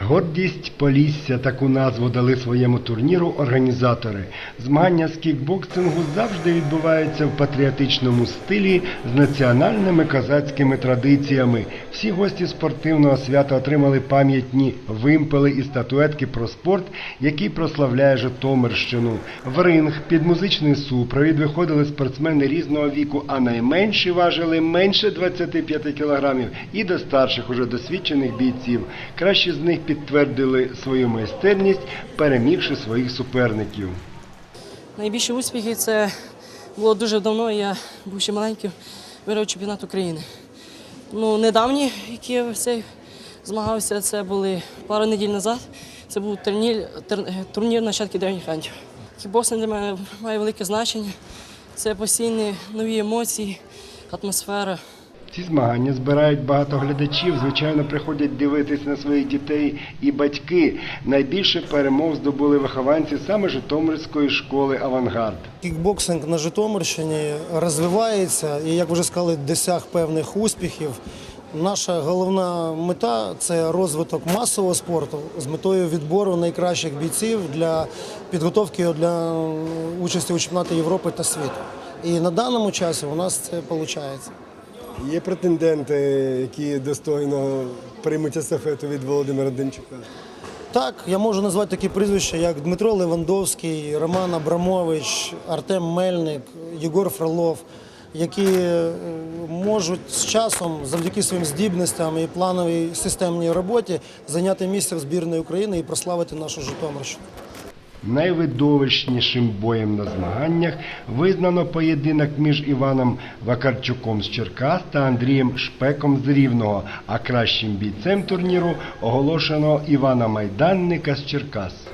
Гордість Полісся таку назву дали своєму турніру організатори. Змагання з кікбоксингу завжди відбуваються в патріотичному стилі з національними козацькими традиціями. Всі гості спортивного свята отримали пам'ятні вимпели і статуетки про спорт, який прославляє Житомирщину. В ринг під музичний супровід виходили спортсмени різного віку, а найменші важили менше 25 кілограмів і до старших уже досвідчених бійців. Кращі з них підтвердили свою майстерність, перемігши своїх суперників. Найбільші успіхи це було дуже давно. Я був ще маленьким, виграв чемпіонат України. Ну, недавні, які я цей змагався, це були пару неділь назад. Це був турнір, тер- турнір нащадки древніх хантів. Кікбоксинг для мене має велике значення. Це постійні нові емоції, атмосфера. Ці змагання збирають багато глядачів. Звичайно, приходять дивитись на своїх дітей і батьки. Найбільше перемог здобули вихованці саме Житомирської школи Авангард. Кікбоксинг на Житомирщині розвивається і, як вже сказали, досяг певних успіхів. Наша головна мета це розвиток масового спорту з метою відбору найкращих бійців для підготовки для участі у чемпіонаті Європи та світу. І на даному часі у нас це виходить. Є претенденти, які достойно приймуть естафету від Володимира Денчука. Так, я можу назвати такі прізвища, як Дмитро Левандовський, Роман Абрамович, Артем Мельник, Єгор Фролов, які е, можуть з часом, завдяки своїм здібностям і плановій системній роботі, зайняти місце в збірної України і прославити нашу Житомирщину. Найвидовищнішим боєм на змаганнях визнано поєдинок між Іваном Вакарчуком з Черкас та Андрієм Шпеком з Рівного, а кращим бійцем турніру оголошено Івана Майданника з Черкас.